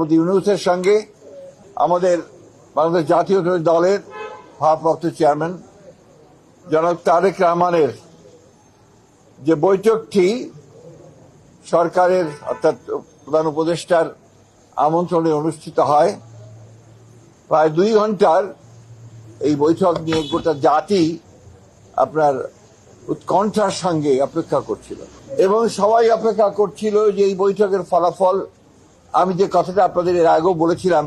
মোদী ইউনুসের সঙ্গে আমাদের বাংলাদেশ জাতীয় দলের ভারপ্রাপ্ত চেয়ারম্যান জনাব তারেক রহমানের যে বৈঠকটি সরকারের অর্থাৎ প্রধান উপদেষ্টার আমন্ত্রণে অনুষ্ঠিত হয়, প্রায় দুই ঘণ্টার এই বৈঠক নিয়ে গোটা জাতি আপনার উৎকণ্ঠার সঙ্গে অপেক্ষা করছিল। এবং সবাই অপেক্ষা করছিল যে এই বৈঠকের ফলাফল আমি যে কথাটা আপনাদের এর আগেও বলেছিলাম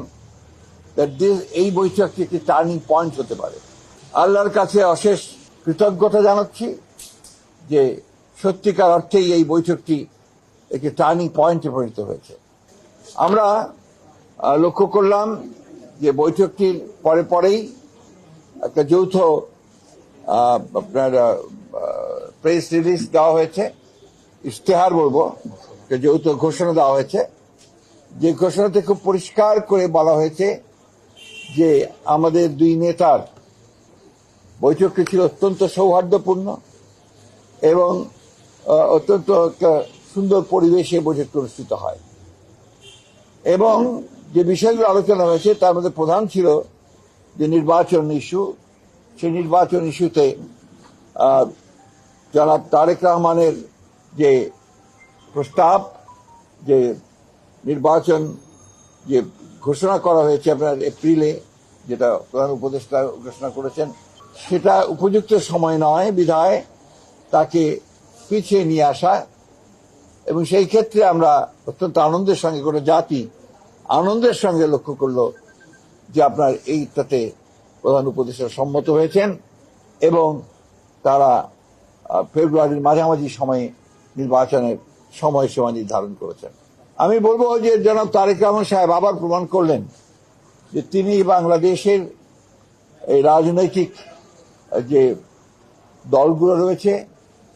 এই বৈঠকটি একটি টার্নিং পয়েন্ট হতে পারে। আল্লাহর কাছে অশেষ কৃতজ্ঞতা জানাচ্ছি যে সত্যিকার অর্থেই এই বৈঠকটি একটি টার্নিং পয়েন্টে পরিণত হয়েছে। আমরা লক্ষ্য করলাম যে বৈঠকটির পরে পরেই একটা যৌথ আপনার প্রেস রিলিজ দেওয়া হয়েছে। ইশতেহার বলব যৌথ ঘোষণা দেওয়া হয়েছে। যে ঘোষণাতে খুব পরিষ্কার করে বলা হয়েছে যে আমাদের দুই নেতার বৈঠকটি ছিল অত্যন্ত সৌহার্দ্যপূর্ণ এবং অত্যন্ত একটা সুন্দর পরিবেশে বৈঠকটি অনুষ্ঠিত হয়। এবং যে বিষয়গুলো আলোচনা হয়েছে, তার মধ্যে প্রধান ছিল যে নির্বাচন ইস্যু। সেই নির্বাচন ইস্যুতে জনাব তারেক রহমানের যে প্রস্তাব, যে নির্বাচন যে ঘোষণা করা হয়েছে আপনার এপ্রিলে, যেটা প্রধান উপদেষ্টা ঘোষণা করেছেন, সেটা উপযুক্ত সময় নয় বিধায় তাকে পিছিয়ে নিয়ে আসা। এবং সেই ক্ষেত্রে আমরা অত্যন্ত আনন্দের সঙ্গে কোনো জাতি আনন্দের সঙ্গে লক্ষ্য করল যে আপনার এইটাতে প্রধান উপদেষ্টা সম্মত হয়েছেন এবং তারা ফেব্রুয়ারির মাঝামাঝি সময়ে নির্বাচনের সময়সীমা নির্ধারণ করেছেন। আমি বলব যে জনাব তারেক রহমান সাহেব আবার প্রমাণ করলেন যে তিনি বাংলাদেশের এই রাজনৈতিক যে দলগুলো রয়েছে,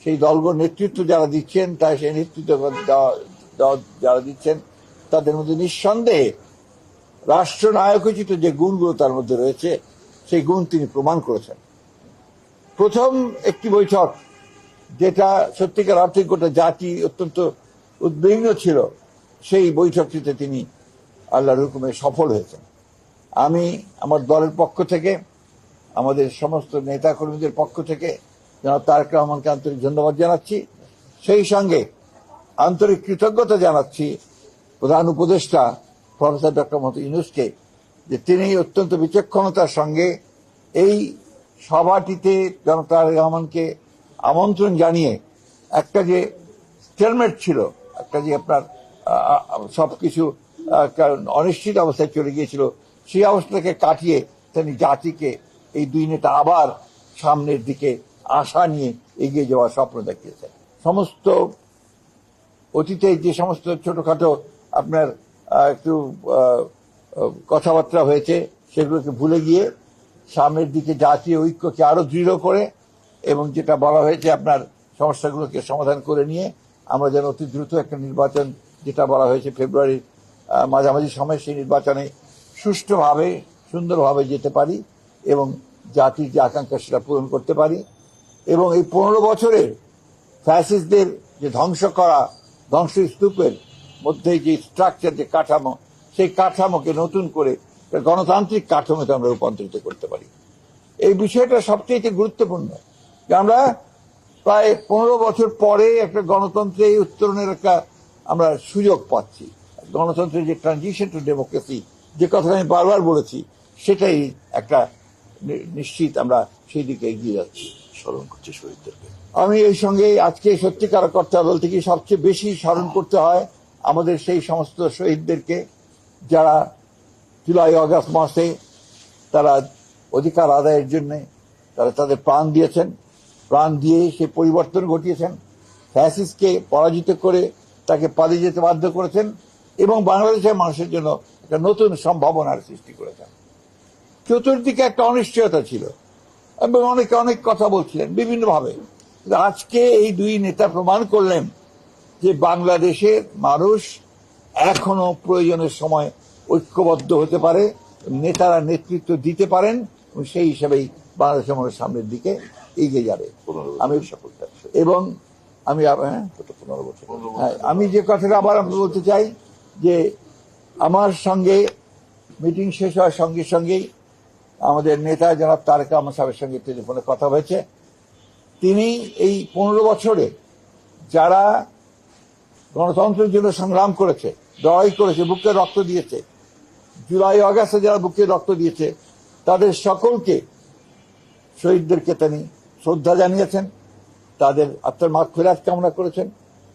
সেই দলগুলোর নেতৃত্ব যারা দিচ্ছেন, তাই সেই নেতৃত্ব যারা দিচ্ছেন, তাদের মধ্যে নিঃসন্দেহে রাষ্ট্রনায়কোচিত যে গুণগুলো তার মধ্যে রয়েছে, সেই গুণ তিনি প্রমাণ করেছেন। প্রথম একটি বৈঠক, যেটা সত্যিকার অর্থে গোটা জাতি অত্যন্ত উদ্বিগ্ন ছিল সেই বৈঠকটিতে তিনি আল্লাহর হুকুমে সফল হয়েছেন। আমি আমার দলের পক্ষ থেকে, আমাদের সমস্ত নেতা কর্মীদের পক্ষ থেকে জনাব তারেক রহমানকে আন্তরিক ধন্যবাদ জানাচ্ছি। সেই সঙ্গে আন্তরিক কৃতজ্ঞতা জানাচ্ছি প্রধান উপদেষ্টা প্রফেসর ডক্টর মোহাম্মদ ইউনুসকে যে তিনি অত্যন্ত বিচক্ষণতার সঙ্গে এই সভাটিতে জনাব তারেক রহমানকে আমন্ত্রণ জানিয়ে একটা যে স্টেলমেট ছিল, একটা যে আপনার সব কিছু অনিশ্চিত অবস্থায় চলে গিয়েছিল। সেই অবস্থাকে কাটিয়ে তিনি জাতিকে, এই দুই নেতা আবার সামনের দিকে আশা নিয়ে এগিয়ে যাওয়ার স্বপ্ন দেখিয়েছেন। সমস্ত অতীতে যে সমস্ত ছোটখাটো আপনার একটু কথাবার্তা হয়েছে, সেগুলোকে ভুলে গিয়ে সামনের দিকে জাতীয় ঐক্যকে আরও দৃঢ় করে এবং যেটা বলা হয়েছে আপনার সমস্যাগুলোকে সমাধান করে নিয়ে আমরা যেন অতি দ্রুত একটা নির্বাচন যেটা বলা হয়েছে ফেব্রুয়ারির মাঝামাঝি সময় সেই নির্বাচনে সুষ্ঠুভাবে, সুন্দরভাবে যেতে পারি এবং জাতির যে আকাঙ্ক্ষা সেটা পূরণ করতে পারি এবং এই পনেরো বছরের ফ্যাসিস্টদের যে ধ্বংস করা, ধ্বংসস্তূপের মধ্যে যে স্ট্রাকচার যে কাঠামো, সেই কাঠামোকে নতুন করে গণতান্ত্রিক কাঠামোতে আমরা রূপান্তরিত করতে পারি। এই বিষয়টা সবচেয়ে গুরুত্বপূর্ণ যে আমরা প্রায় পনেরো বছর পরে একটা গণতন্ত্রে উত্তরণের একটা আমরা সুযোগ পাচ্ছি। গণতন্ত্রের যে ট্রানজিশন টু ডেমোক্রেসি যে কথা আমি বারবার বলেছি সেটাই একটা নিশ্চিত আমরা সেই দিকে এগিয়ে যাচ্ছি। স্মরণ করছি শহীদদেরকে। আমি এই সঙ্গে আজকে সত্যিকার কর্তা বলতে কি সবচেয়ে বেশি স্মরণ করতে হয় আমাদের সেই সমস্ত শহীদদেরকে যারা জুলাই আগস্ট মাসে তারা অধিকার আদায়ের জন্য তারা তাদের প্রাণ দিয়েছেন। প্রাণ দিয়ে সে পরিবর্তন ঘটিয়েছেন। ফ্যাসিসকে পরাজিত করে তাকে পালিয়ে যেতে বাধ্য করেছেন এবং বাংলাদেশের মানুষের জন্য একটা নতুন সম্ভাবনার সৃষ্টি করেছেন। চতুর্দিকে একটা অনিশ্চয়তা ছিল এবং অনেকে অনেক কথা বলছিলেন বিভিন্নভাবে। আজকে এই দুই নেতা প্রমাণ করলেন যে বাংলাদেশের মানুষ এখনও প্রয়োজনের সময় ঐক্যবদ্ধ হতে পারে নেতারা নেতৃত্ব দিতে পারেন সেই হিসাবেই বাংলাদেশের মানুষ সামনের দিকে এগিয়ে যাবে। আমি সফলতা। এবং আমি হ্যাঁ? হ্যাঁ, আমি যে কথাটা আবার আমি বলতে চাই যে আমার সঙ্গে মিটিং শেষ হওয়ার সঙ্গে সঙ্গেই আমাদের নেতা জনাব তারেক রহমান সাহেবের সঙ্গে টেলিফোনে কথা হয়েছে। তিনি এই পনেরো বছরে যারা গণতন্ত্রের জন্য সংগ্রাম করেছে লড়াই করেছে বুকে রক্ত দিয়েছে জুলাই অগাস্টে যারা বুকে রক্ত দিয়েছে তাদের সকলকে শহীদদেরকে তিনি শ্রদ্ধা জানিয়েছেন। তাদের আত্মার মাঠ ফেরাত কামনা করেছেন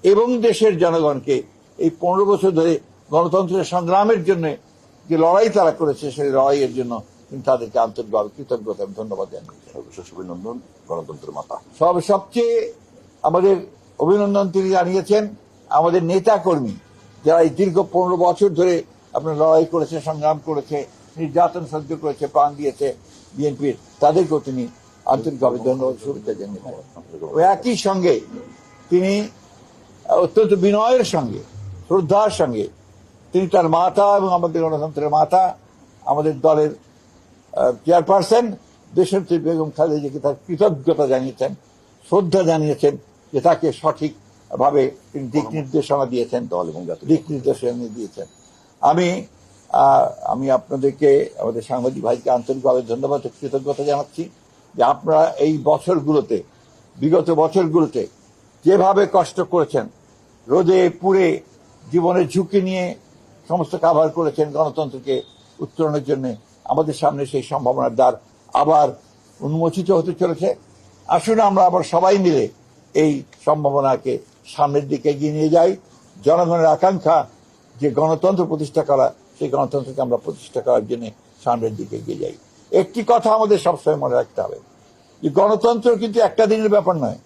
এবং দেশের জনগণকে এই পনেরো বছর ধরে গণতন্ত্রের সংগ্রামের জন্য যে লড়াই তারা করেছে সেই লড়াইয়ের জন্য তিনি তাদেরকে আন্তরিকভাবে কৃতজ্ঞতা এবং ধন্যবাদ সর্বশেষ অভিনন্দন গণতন্ত্রের মাতা। সব সবচেয়ে আমাদের অভিনন্দন তিনি জানিয়েছেন আমাদের নেতা কর্মী যারা এই দীর্ঘ পনেরো বছর ধরে আপনার লড়াই করেছে সংগ্রাম করেছে নির্যাতন সহ্য করেছে প্রাণ দিয়েছে বিএনপির তাদেরকেও তিনি আন্তরিকভাবে ধন্যবাদ শুভেচ্ছা জানিয়েছেন একই সঙ্গে তিনি অত্যন্ত বিনয়ের সঙ্গে শ্রদ্ধার সঙ্গে তিনি তার মাতা এবং আমাদের গণতন্ত্রের মাতা আমাদের দলের চেয়ারপারসন দেশনেত্রী বেগম খালেদাকে তার কৃতজ্ঞতা জানিয়েছেন শ্রদ্ধা জানিয়েছেন যে তাকে সঠিকভাবে তিনি দিক নির্দেশনা দিয়েছেন দল এবং দিক নির্দেশনা দিয়েছেন। আমি আমি আপনাদেরকে আমাদের সাংবাদিক ভাইকে আন্তরিকভাবে ধন্যবাদ কৃতজ্ঞতা জানাচ্ছি। যে আপনারা এই বছরগুলোতে, বিগত বছরগুলোতে যেভাবে কষ্ট করেছেন, রোদে পুড়ে জীবনের ঝুঁকি নিয়ে সমস্ত কাভার করেছেন গণতন্ত্রকে উত্তরণের জন্য, আমাদের সামনে সেই সম্ভাবনার দ্বার আবার উন্মোচিত হতে চলেছে। আসুন আমরা আবার সবাই মিলে এই সম্ভাবনাকে সামনের দিকে এগিয়ে নিয়ে যাই। জনগণের আকাঙ্ক্ষা যে গণতন্ত্র প্রতিষ্ঠা করা, সেই গণতন্ত্রকে আমরা প্রতিষ্ঠা করার জন্য সামনের দিকে এগিয়ে যাই। একটি কথা আমাদের সবসময় মনে রাখতে হবে যে গণতন্ত্র কিন্তু একটা দিনের ব্যাপার নয়।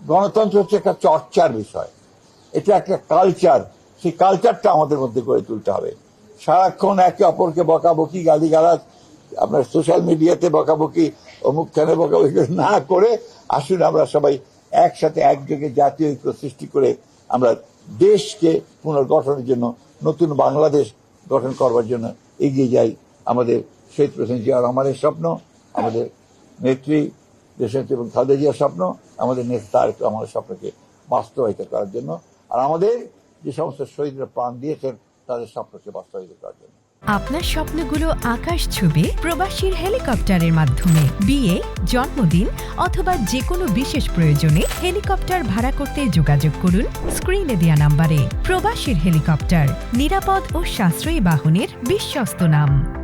গণতন্ত্র হচ্ছে একটা চর্চার বিষয়। এটা একটা কালচার সেই কালচারটা আমাদের মধ্যে গড়ে তুলতে হবে। সারাক্ষণ একে অপরকে বকাবকি, গালিগালাজ, আপনার সোশ্যাল মিডিয়াতে বকাবকি, অমুক খানে বকাবকি না করে আসুন আমরা সবাই একসাথে একযোগে জাতীয় ঐক্য সৃষ্টি করে আমরা দেশকে পুনর্গঠনের জন্য, নতুন বাংলাদেশ গঠন করবার জন্য এগিয়ে যাই। আমাদের শহীদ প্রেসিডেন্ট জিয়া রহমানের স্বপ্ন, আমাদের নেত্রী দেশনেত্রী এবং খালেদা জিয়ার স্বপ্ন, আমাদের নেতা তারেক রহমানের স্বপ্নকে বাস্তবায়িত করার জন্য আর আমাদের যে সমস্ত শহীদরা প্রাণ দিয়েছেন, তাদের স্বপ্নকে বাস্তবায়িত করার জন্য। আপনার স্বপ্নগুলো আকাশ ছুবে প্রবাসীর হেলিকপ্টারের মাধ্যমে, বিয়ে, জন্মদিন অথবা যে কোনো বিশেষ প্রয়োজনে হেলিকপ্টার ভাড়া করতে যোগাযোগ করুন স্ক্রিনে দেওয়া নাম্বারে। প্রবাসীর হেলিকপ্টার, নিরাপদ ও সাশ্রয়ী বাহনের বিশ্বস্ত নাম।